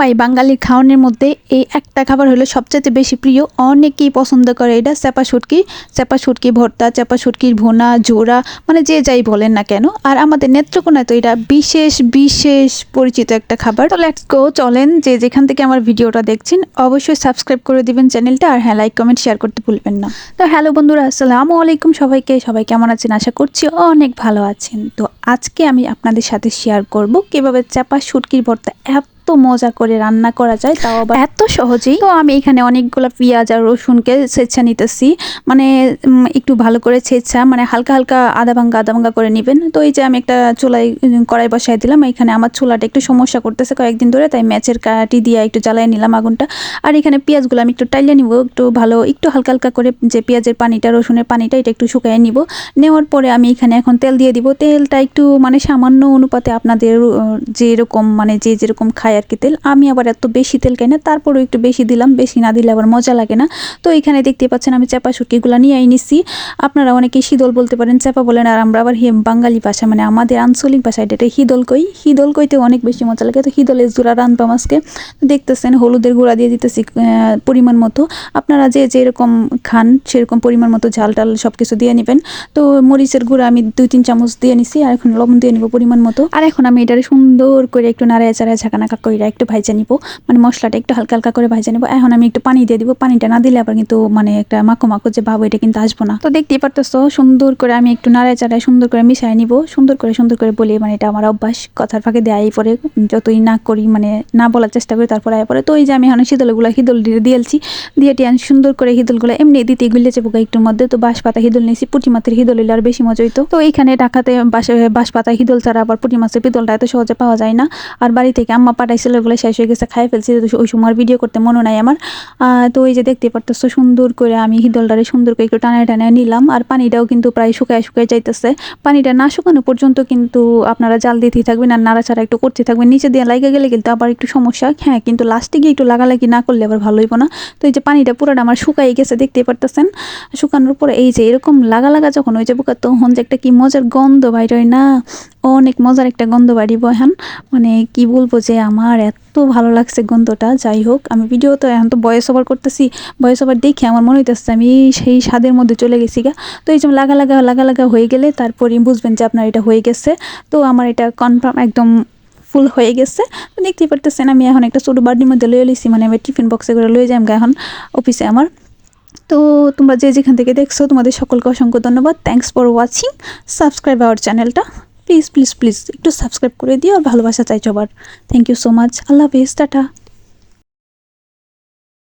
ভাই বাঙালির খাওয়ানোর মধ্যে এই একটা খাবার হলো সবচেয়ে বেশি প্রিয়। অনেকেই পছন্দ করে এটা চেপা শুটকি। চেপা শুটকি ভর্তা চেপা শুটকির ভোনা, জোড়া মানে যে যাই বলেন না কেন। আর আমাদের নেত্রকোনায় তো এটা বিশেষ বিশেষ পরিচিত একটা খাবার। তো লেটস গো চলেন যে যেখান থেকে আমার ভিডিওটা দেখছেন, অবশ্যই সাবস্ক্রাইব করে দিবেন চ্যানেলটা আর হ্যাঁ লাইক কমেন্ট শেয়ার করতে ভুলবেন না। তো হ্যালো বন্ধুরা, আসসালামু আলাইকুম সবাইকে। সবাই কেমন আছেন? আশা করছি অনেক ভালো আছেন। তো আজকে আমি আপনাদের সাথে শেয়ার করব কীভাবে চাপা শুটকির ভর্তা এত মজা করে রান্না করা যায়, তাও আবার এত সহজেই। তো আমি এখানে অনেকগুলো পেঁয়াজ আর রসুনকে ছেঁচা নিতেছি। মানে একটু ভালো করে ছেঁচা মানে হালকা হালকা আদা ভাঙ্গা আদা ভাঙ্গা করে নেবেন। তো এই যে আমি একটা চুলায় কড়াই বসাই দিলাম। এখানে আমার চুলাটা একটু সমস্যা করতেছে কয়েকদিন ধরে, তাই ম্যাচের কাটি দিয়ে একটু জ্বালাই নিলাম আগুনটা। আর এখানে পেঁয়াজগুলো আমি একটু টাইলে নিব, একটু ভালো, একটু হালকা হালকা করে যে পেঁয়াজের পানিটা, রসুনের পানিটা, এটা একটু শুকাই নিব। নেওয়ার পরে আমি এখানে এখন তেল দিয়ে দিব। তেলটা একটু মানে সামান্য অনুপাতে আপনাদের যেরকম মানে যে যেরকম খায় আর কি তেল। আমি আবার এত বেশি তেল খাই না, তারপরেও একটু বেশি দিলাম, বেশি না দিলে আবার মজা লাগে না। তো এখানে দেখতে পাচ্ছেন আমি চাপা শুটকিগুলো নিয়ে নিচ্ছি আপনারা অনেকে শীতল বলতে পারেন, চাপা বলেন, আর আমরা আবার হে বাঙালি ভাষা মানে আমাদের আঞ্চলিক ভাষায় এটা হিদল কই। হিদল কইতে অনেক বেশি মজা লাগে। তো হিদলের জোড়া রানবাম আজকে। দেখতেছেন, হলুদের গুঁড়া দিয়ে দিতেছি পরিমাণ মতো। আপনারা যে যেরকম খান, সেরকম পরিমাণ মতো ঝাল টাল সব কিছু দিয়ে নেবেন। তো মরিচের গুঁড়া আমি দুই তিন চামচ দিয়ে নিছি, আর এখন লবণ দিয়ে নিব পরিমাণ মতো। আর এখন আমি এটারে সুন্দর করে একটু নাড়ায় চাড়ায় ঝাঁকানাকা করে একটু ভাইজা নিব। মানে মশলাটা একটু হালকা হালকা করে ভাইজা নিব। এখন আমি একটু পানি দিয়ে দিব। পানিটা না দিলে আবার কিন্তু মানে একটা মাখো মাখো যে ভাবো, এটা কিন্তু আসব না। তো দেখতেই পারতেছো, সুন্দর করে আমি একটু নাড়ায় চাড়ায় সুন্দর করে মিশাই নিব। সুন্দর করে সুন্দর করে বলি মানে এটা আমার অভ্যাস। কথার ফাঁকে দেয়াই পরে যতই না করি মানে না বলার চেষ্টা করি তারপরে আয় পরে। তো এই যে আমি এখন শীতলগুলো হিদল দিয়ে দিয়েছি। দিয়ে টিয়ান সুন্দর করে হিদলগুলো এমনি দিতে গুলে যাব একটুর মধ্যে। তো বাঁশ পাতা হিদল নিয়েছি। পুঁটি মাছের হিদল হইলে আর বেশি মজা হইতো। তো এইখানে ঢাকাতে বাঁশ পাতা হিদল ছাড়া আবার পুঁটি মাছের পিদলটা এত সহজে পাওয়া যায় না। আর বাড়ি থেকে আম্মা পাঠাইছিল ওগুলো শেষ হয়ে গেছে খাই ফেলছি ওই সময় ভিডিও করতে মনে নাই আমার। তো ওই যে দেখতে পারতেছো, সুন্দর করে আমি হিদলটারে সুন্দর করে একটু টানায় টানায় নিলাম, আর পানিটাও কিন্তু প্রায় শুকায় শুকায় যাইতেছে। পানিটা না শুকানো পর্যন্ত কিন্তু আপনারা জাল দিতেই থাকবেন আর নাড়াচাড়া একটু করতে থাকবেন। নিচে দিয়ে লাগে গেলে কিন্তু আবার একটু সমস্যা। হ্যাঁ কিন্তু লাস্টে গিয়ে একটু লাগালাগি না করলে আবার ভালো হইব না। তো এই যে পানিটা পুরোটা আমার শুকাই গেছে দেখতে পারতেছেন? শুকানোর পরে এই যে এরকম লাগা লাগা যখন হয়ে যাব তখন যে একটা কি মজার গন্ধ বাইর না। অনেক মজার একটা গন্ধ বাড়িব এখন মানে কি বলব যে আমার এত ভালো লাগছে গন্ধটা, যাই হোক, আমি ভিডিও তো এখন তো বয়স ওভার করতেছি বয়স ওভার দেখে আমার মনে হইতেছে আমি সেই স্বাদের মধ্যে চলে গেছি গা। তো এই যে লাগা লাগা লাগা লাগা হয়ে গেলে তারপরে বুঝবেন যে আপনার এটা হয়ে গেছে। তো আমার এটা কনফার্ম একদম ফুল হয়ে গেছে। দেখতেই পারতেছেন আমি এখন একটা ছোটো বার্থডের মধ্যে লয়ে লিছি মানে আমি টিফিন বক্সে করে লয়ে যাই এখন অফিসে আমার। তো তোমরা যে যেখান থেকে দেখছ, তোমাদের সকলকে অসংখ্য ধন্যবাদ। Thanks for watching subscribe our চ্যানেলটা প্লিজ প্লিজ প্লিজ একটু সাবস্ক্রাইব করে দিও আর ভালোবাসা চাই সবার। থ্যাংক ইউ সো মাচ আল্লাহ হাফিজ, টাটা।